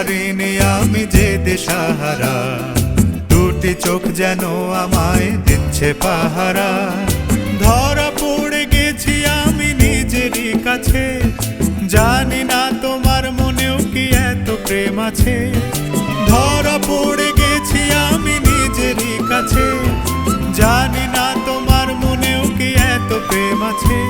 পারিনি আমি যে দিশাহারা। দুটি চোখ যেন আমায় দিচ্ছে পাহারা। ধরা পড়ে গেছি আমি নিজেরই কাছে। জানি না তোমার মনেও কি এত প্রেম আছে। ধরা পড়ে গেছি আমি নিজেরই কাছে। জানি না তোমার মনেও কি এত প্রেম আছে।